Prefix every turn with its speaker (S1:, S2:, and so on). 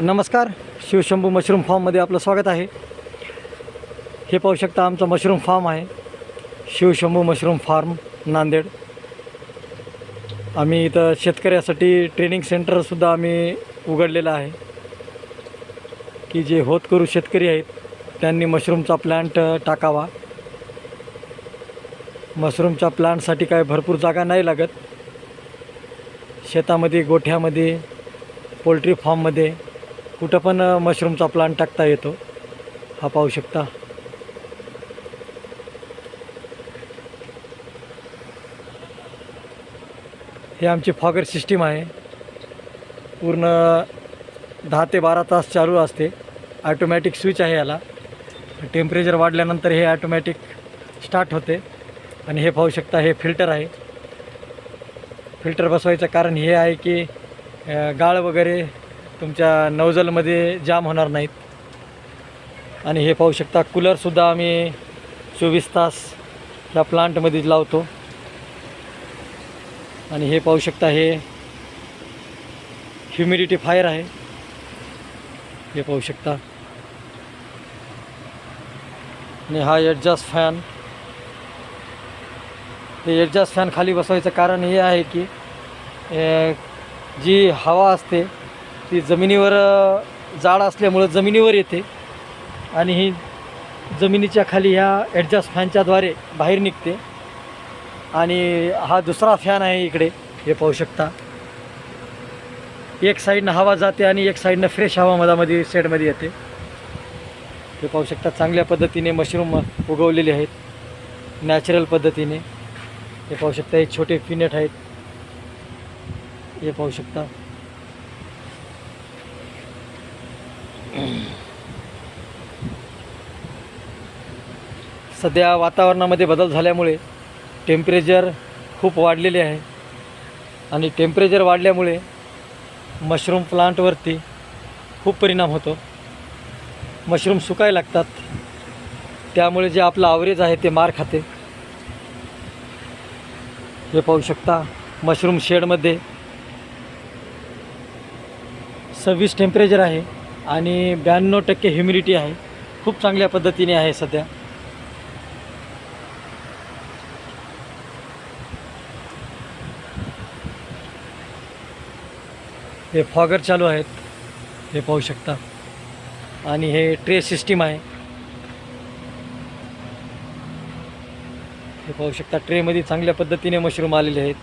S1: नमस्कार शिवशंभू मशरूम फार्ममध्ये आपलं स्वागत आहे. हे पाहू शकता आमचं मशरूम फार्म आहे. Shivshambhu mushroom farm Nanded. आम्ही इथं शेतकऱ्यासाठी ट्रेनिंग सेंटरसुद्धा आम्ही उघडलेलं आहे. की जे होतकरू शेतकरी आहेत त्यांनी मशरूमचा प्लांट टाकावा. मशरूमच्या प्लांटसाठी काय भरपूर जागा नाही लागत. शेतामध्ये गोठ्यामध्ये पोल्ट्री फार्ममध्ये कुठं पण मशरूमचा प्लांट टाकता येतो. हा पाहू शकता. हे आमची फॉगर सिस्टीम आहे. पूर्ण दहा ते बारा तास चालू असते. ॲटोमॅटिक स्विच आहे याला. टेम्परेचर वाढल्यानंतर हे ॲटोमॅटिक स्टार्ट होते. आणि हे पाहू शकता हे फिल्टर आहे. फिल्टर बसवायचं कारण हे आहे की गाळ वगैरे तुमच्या नवजलमध्ये जाम होणार नाहीत. आणि हे पाहू शकता कूलरसुद्धा आम्ही चोवीस तास या प्लांटमध्ये लावतो. आणि हे पाहू शकता हे ह्युमिडिटी फायर आहे. हे पाहू शकता. आणि हा एडजस्ट फॅन हे एडजस्ट फॅन खाली बसवायचं कारण हे आहे की जी हवा असते ती जमिनीवर जाड असल्यामुळं जमिनीवर येते. आणि ही जमिनीच्या खाली ह्या ॲडजस्ट फॅनच्याद्वारे बाहेर निघते. आणि हा दुसरा फॅन आहे इकडे हे पाहू शकता. एक साईडनं हवा जाते आणि एक साईडनं फ्रेश हवा मधामध्ये शेडमध्ये येते. हे पाहू शकता चांगल्या पद्धतीने मशरूम उगवलेले आहेत. नॅचरल पद्धतीने. हे पाहू शकता हे छोटे फिनेट आहेत. हे पाहू शकता. सध्या वातावरणामध्ये बदल झाल्यामुळे टेम्परेचर खूप वाढलेले आहे. आणि टेम्परेचर वाढल्यामुळे मशरूम प्लांटवरती खूप परिणाम होतो. मशरूम सुकायला लागतात. त्यामुळे जे आपलं आवरेज आहे ते मार खाते. हे पाहू शकता मशरूम शेडमध्ये सव्वीस टेम्परेचर आहे. आणि ब्याण्णव टक्के ह्युमिडिटी आहे. खूप चांगल्या पद्धतीने आहे सध्या. हे फॉगर चालू आहेत. हे पाहू शकता. आणि हे ट्रे सिस्टीम आहे. हे पाहू शकता ट्रेमध्ये चांगल्या पद्धतीने मशरूम आलेले आहेत.